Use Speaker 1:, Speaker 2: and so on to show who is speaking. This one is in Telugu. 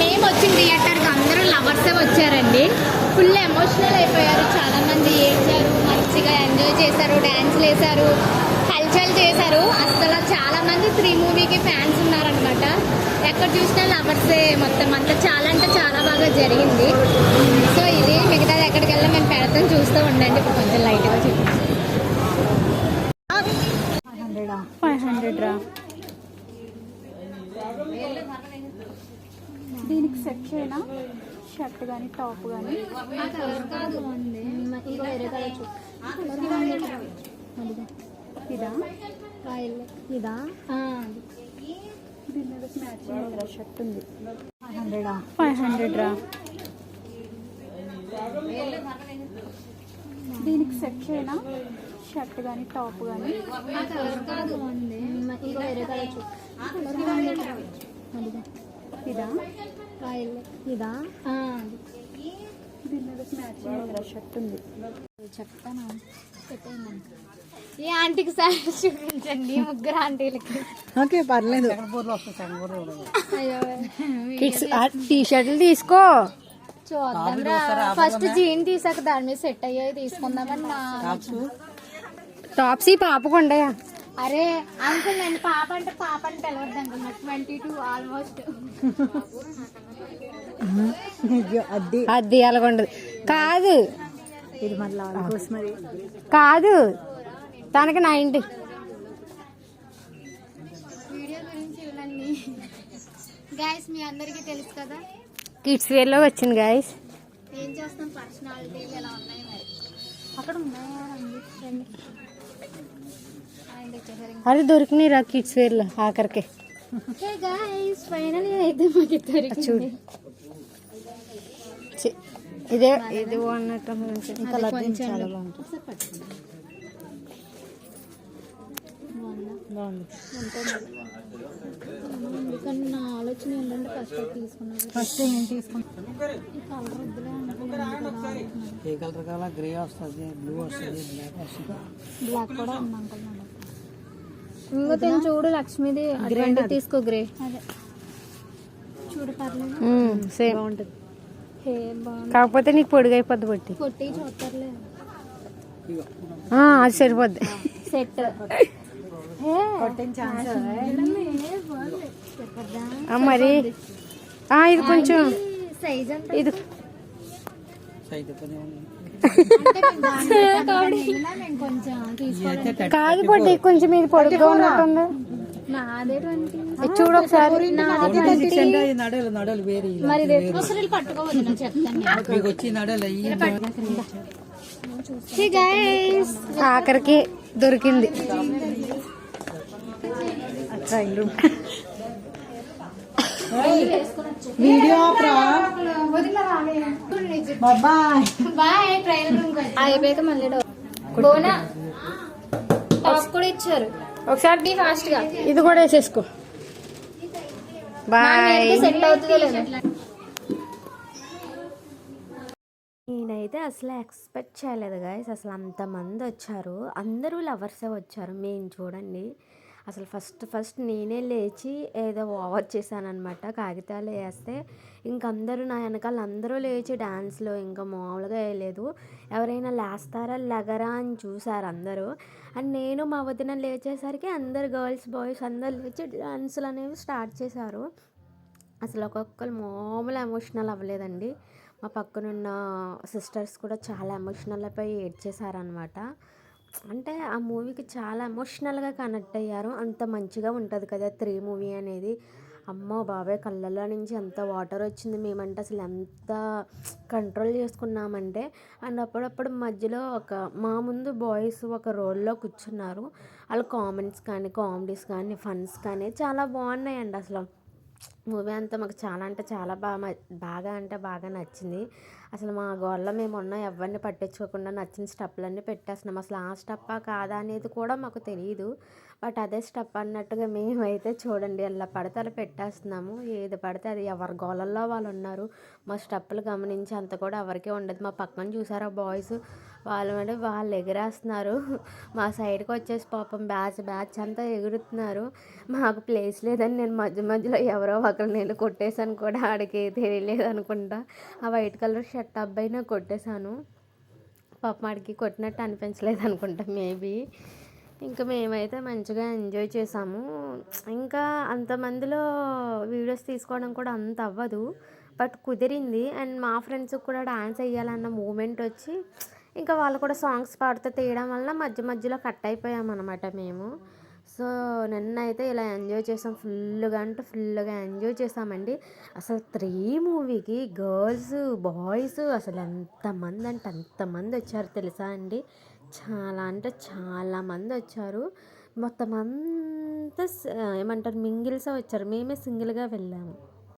Speaker 1: మేము వచ్చిన థియేటర్కి అందరూ లవర్సే వచ్చారండి. ఫుల్ ఎమోషనల్ అయిపోయారు. చాలా మంది ఏడ్చారు మంచిగా ఎంజాయ్ చేశారు డ్యాన్స్లు వేశారు హల్చల్ చేశారు. అసలు చాలా మంది త్రీ మూవీకి ఫ్యాన్స్ ఉన్నారనమాట ఎక్కడ చూసినా లవర్సే మొత్తం అంతా. చాలా అంటే చాలా బాగా జరిగింది. సో ఇది మిగతాది ఎక్కడికి వెళ్ళా మేము పెడతాం చూస్తూ ఉండండి. ఇప్పుడు కొంచెం లైట్గా చూపించాం.
Speaker 2: ఫైవ్ హండ్రెడ్ రా. దీనికి సెట్ చేయనా? షర్ట్ కానీ టాప్ కానీ ఇదా?
Speaker 1: ఇదా?
Speaker 2: దీని మీద మ్యాచింగ్ షర్ట్ ఉంది. ఫైవ్ హండ్రెడా? ఫైవ్ హండ్రెడ్ రా దీనికి సెట్ చేయనా? షర్ట్ కానీ టాప్ కానీ ఇదా?
Speaker 1: ఇదా?
Speaker 2: దీని మీద మ్యాచింగ్ షర్ట్ ఉంది.
Speaker 1: చెప్తాను? ఈ ఆంటీకి సార్ చూపించండి ముగ్గురు ఆంటీలకి.
Speaker 3: ఓకే పర్లేదు. కిడ్స్ టీ షర్ట్లు తీసుకో.
Speaker 1: చూద్దాం ఫస్ట్ జీన్ తీసాక దాని మీద సెట్ అయ్యాయి తీసుకుందామని
Speaker 3: టాప్స్ ఈ పాపకు ఉండయా?
Speaker 1: అరే అంకుల్ నేను పాప అంటే పాప అంటే తెలవద్దు అంకుల్. ట్వంటీ టూ ఆల్మోస్ట్
Speaker 3: అది. అది అలాగుండదు కాదు.
Speaker 2: ఇది మరి
Speaker 3: కాదు. తనకి నైంటీ
Speaker 1: వీడియో గురించి ఇవన్నీ గైస్ మీ అందరికీ తెలుసు కదా?
Speaker 3: కిడ్స్ వేర్లో వచ్చింది గాయస్
Speaker 1: ఏం చేస్తాం? పర్సనాలిటీలు ఎలా ఉన్నాయి మరి? అక్కడ ఉన్నాయా
Speaker 3: అది దొరికినాయి రా కిడ్స్ వేర్లో ఆఖరికి. చూడు. ఇదే ఇది అన్నట్టు. ఇంకా చాలా బాగుంటుంది. బాగుంది.
Speaker 1: కానీ నా ఆలోచన ఏంటంటే ఫస్ట్ తీసుకున్నాను.
Speaker 2: ఫస్ట్ ఏం తీసుకుంటాం
Speaker 4: ఏ కలర్ కావాలా? గ్రే వస్తుంది బ్లూ వస్తుంది బ్లాక్ వస్తుంది.
Speaker 1: బ్లాక్ కూడా ఉంది అంకుల్. ఇంకో తిని చూడు లక్ష్మిది అటువంటి తీసుకో గ్రే. అదే. చూడు పర్లేదు.
Speaker 3: సేమ్.
Speaker 2: బాగుంటుంది.
Speaker 3: కాకపోతే నీకు పొడుగు అయిపోద్ది బట్టి
Speaker 1: కొట్టి చూస్తారులే
Speaker 3: ఆ, అది సరిపోద్ది.
Speaker 1: సెట్.
Speaker 2: కొట్టిన ఛాన్స్
Speaker 3: ఆ, మరి. ఆ, ఇది కొంచెం
Speaker 1: సైజ్ అంత
Speaker 3: ఇది
Speaker 4: సైజ్ పని ఉంది
Speaker 1: మేము కొంచెం తీసుకోవాలి
Speaker 3: కాదు. పొట్టి కొంచెం ఇది పొడుగ్గా ఉన్నట్టుంది? చూడు ఒకసారి. ఆఖరికి దొరికింది.
Speaker 2: Video bye
Speaker 1: bye. Trailer room అయిపోయాక మళ్ళీ బోనా టాప్ కూడా ఇచ్చారు.
Speaker 3: ఒకసారి
Speaker 1: ఫాస్ట్గా.
Speaker 3: ఇది కూడా వేసేసుకో. బాయ్
Speaker 1: సెట్ అవుతుందో లేదో.
Speaker 5: నేనైతే అసలు ఎక్స్పెక్ట్ చేయలేదు గాయస్ అసలు అంతమంది వచ్చారు. అందరూ లవర్సే వచ్చారు. మేము చూడండి. అసలు ఫస్ట్ ఫస్ట్ నేనే లేచి ఏదో ఓవర్ చేశానమాట కాగితాలు వేస్తే ఇంకందరూ నా వెనకాల అందరూ లేచి డ్యాన్స్లో ఇంకా మామూలుగా వేయలేదు. ఎవరైనా లేస్తారా లగరా అని చూసారు అందరూ. అండ్ నేను మా వదిన లేచేసరికి అందరు గర్ల్స్ బాయ్స్ అందరు లేచి డ్యాన్సులు అనేవి స్టార్ట్ చేశారు. అసలు ఒక్కొక్కరు మామూలు ఎమోషనల్ అవ్వలేదండి. మా పక్కనున్న సిస్టర్స్ కూడా చాలా ఎమోషనల్ అయిపోయి ఏడ్చేశారనమాట అంటే ఆ మూవీకి చాలా ఎమోషనల్గా కనెక్ట్ అయ్యారు. అంత మంచిగా ఉంటుంది కదా త్రీ మూవీ అనేది. అమ్మో బాబాయ్! కళ్ళల్లో నుంచి ఎంత వాటర్ వచ్చింది. మేమంటే అసలు ఎంత కంట్రోల్ చేసుకున్నామంటే అండ్ అప్పుడప్పుడు మధ్యలో ఒక మా ముందు బాయ్స్ ఒక రోల్లో కూర్చున్నారు. వాళ్ళ కామెంట్స్ కానీ కామెడీస్ కానీ ఫన్స్ కానీ చాలా బాగున్నాయండి అసలు. మూవీ అంతా మాకు చాలా అంటే చాలా బాగా బాగా అంటే బాగా నచ్చింది. అసలు మా గోడలో మేము ఉన్న ఎవరిని పట్టించుకోకుండా నచ్చిన స్టెప్లన్నీ పెట్టేస్తున్నాం. అసలు ఆ స్టెప్పా కాదా అనేది కూడా మాకు తెలియదు బట్ అదే స్టెప్ అన్నట్టుగా మేమైతే చూడండి ఎలా పడితే అలా పెట్టేస్తున్నాము. ఏది పడితే అది ఎవరి గోలల్లో వాళ్ళు ఉన్నారు. మా స్టెప్పులు గమనించి అంత కూడా ఎవరికీ ఉండదు. మా పక్కన చూసారా బాయ్స్? వాళ్ళు అంటే వాళ్ళు ఎగిరేస్తున్నారు. మా సైడ్కి వచ్చేసి పాపం బ్యాచ్ బ్యాచ్ అంతా ఎగురుతున్నారు. మాకు ప్లేస్ లేదని నేను మధ్య మధ్యలో ఎవరో ఒక అక్కడ నేను కొట్టేశాను కూడా ఆడికి తెలియలేదు అనుకుంటా. ఆ వైట్ కలర్ షర్ట్ అబ్బాయిని కొట్టేశాను. పాపం ఆడికి కొట్టినట్టు అనిపించలేదు అనుకుంటా మేబీ. ఇంకా మేమైతే మంచిగా ఎంజాయ్ చేసాము ఇంకా అంతమందిలో వీడియోస్ తీసుకోవడం కూడా అంత అవ్వదు. బట్ కుదిరింది. అండ్ మా ఫ్రెండ్స్కి కూడా డాన్స్ వేయాలన్న మూమెంట్ వచ్చి ఇంకా వాళ్ళు కూడా సాంగ్స్ పాడుతూ తీయడం వల్ల మధ్య మధ్యలో కట్ అయిపోయామన్నమాట మేము. సో నిన్న అయితే ఇలా ఎంజాయ్ చేసాం. ఫుల్గా అంటే ఫుల్గా ఎంజాయ్ చేసామండి. అసలు త్రీ మూవీకి గర్ల్స్ బాయ్స్ అసలు ఎంతమంది అంటే అంతమంది వచ్చారు తెలుసా అండి? చాలా అంటే చాలా మంది వచ్చారు. మొత్తం అంతా ఏమంటారు మింగిల్సే వచ్చారు. మేమే సింగిల్గా వెళ్ళాము.